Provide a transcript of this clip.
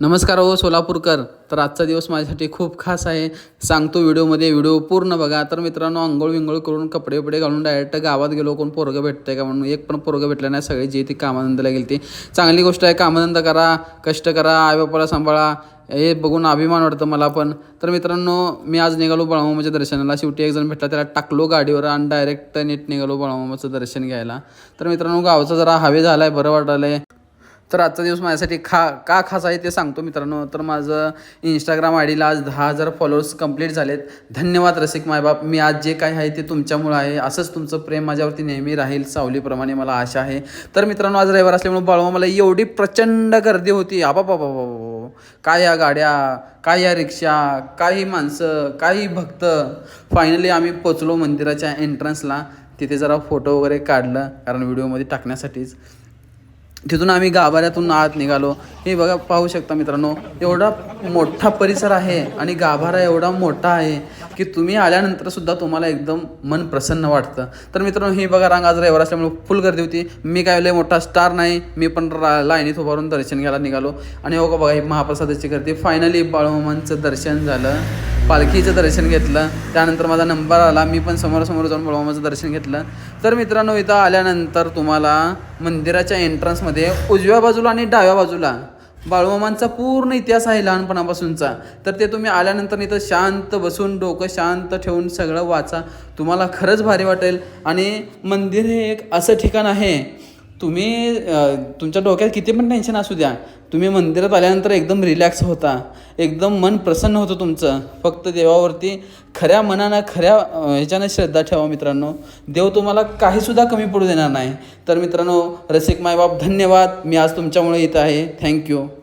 नमस्कार हो सोलापूरकर. तर आजचा दिवस माझ्यासाठी खूप खास आहे. सांगतो व्हिडिओमध्ये व्हिडिओ पूर्ण बघा. तर मित्रांनो आंघोळ विंघोळ करून कपडे वपडे घालून डायरेक्ट गावात गेलो कोण पोरगं भेटतंय का म्हणून. एक पण पोरगं भेटलं नाही सगळे जे ती कामानंदाला गेली ती चांगली गोष्ट आहे कामानंद करा कष्ट करा आईबापाला सांभाळा. हे बघून अभिमान वाटतं मला पण. तर मित्रांनो मी आज निघालो बळमामाच्या दर्शनाला. शेवटी एक जण भेटला त्याला टाकलो गाडीवर आणि डायरेक्ट नीट निघालो बळमामाचं दर्शन घ्यायला. तर मित्रांनो गावचा जरा हवे झाला आहे बरं वाटलं आहे तर आजचा दिवस माझ्यासाठी खा का खास आहे ते सांगतो मित्रांनो. तर माझं इंस्टाग्राम आय डीला आज दहा हजार फॉलोअर्स कंप्लीट झालेत. धन्यवाद रसिक मायबाप. मी आज जे काही आहे ते तुमच्यामुळं आहे. असंच तुमचं प्रेम माझ्यावरती नेहमी राहील सावलीप्रमाणे मला आशा आहे. तर मित्रांनो आज रविवार असल्यामुळे बाळवा मला एवढी प्रचंड गर्दी होती. आबा बाबा बाबा काय या गाड्या? काय या रिक्षा? काही माणसं? काही भक्त? फायनली आम्ही पोचलो मंदिराच्या एंट्रन्सला तिथे जरा फोटो वगैरे काढलं. कारण व्हिडिओमध्ये टाकण्यासाठीच. तिथून आम्ही गाभाऱ्यातून आत निघालो. हे बघा पाहू शकता मित्रांनो एवढा मोठा परिसर आहे आणि गाभारा एवढा मोठा आहे की तुम्ही आल्यानंतर सुद्धा तुम्हाला एकदम मन प्रसन्न वाटतं. तर मित्रांनो ही बघा रांग आज रविवार असल्यामुळे फुल गर्दी होती. मी काय लय मोठा स्टार नाही मी पण रा लाईनीत उभारून दर्शन घ्यायला निघालो. आणि हो बघा ही महाप्रसादाची गर्दी. फायनली बाळूमामांचं दर्शन झालं. पालखीचं दर्शन घेतलं. त्यानंतर माझा नंबर आला. मी पण समोरासमोर जाऊन बाळूमामाचं दर्शन घेतलं. तर मित्रांनो इथं आल्यानंतर तुम्हाला मंदिराच्या एंट्रन्समध्ये उजव्या बाजूला आणि डाव्या बाजूला बाळूमामांचा पूर्ण इतिहास आहे लहानपणापासूनचा. तर ते तुम्ही आल्यानंतर इथं शांत बसून डोकं शांत ठेवून सगळं वाचा. तुम्हाला खरंच भारी वाटेल. आणि मंदिर हे एक असं ठिकाण आहे तुम्ही तुमच्या डोक्यात किती पण टेन्शन असू द्या तुम्ही मंदिरात आल्यानंतर एकदम रिलॅक्स होता एकदम मन प्रसन्न होतं तुमचं. फक्त देवावरती खऱ्या मनानं खऱ्या ह्याच्यानं श्रद्धा ठेवा मित्रांनो. देव तुम्हाला काहीसुद्धा कमी पडू देणार नाही. तर मित्रांनो रसिक मायबाप धन्यवाद. मी आज तुमच्यामुळे येत आहे. थँक्यू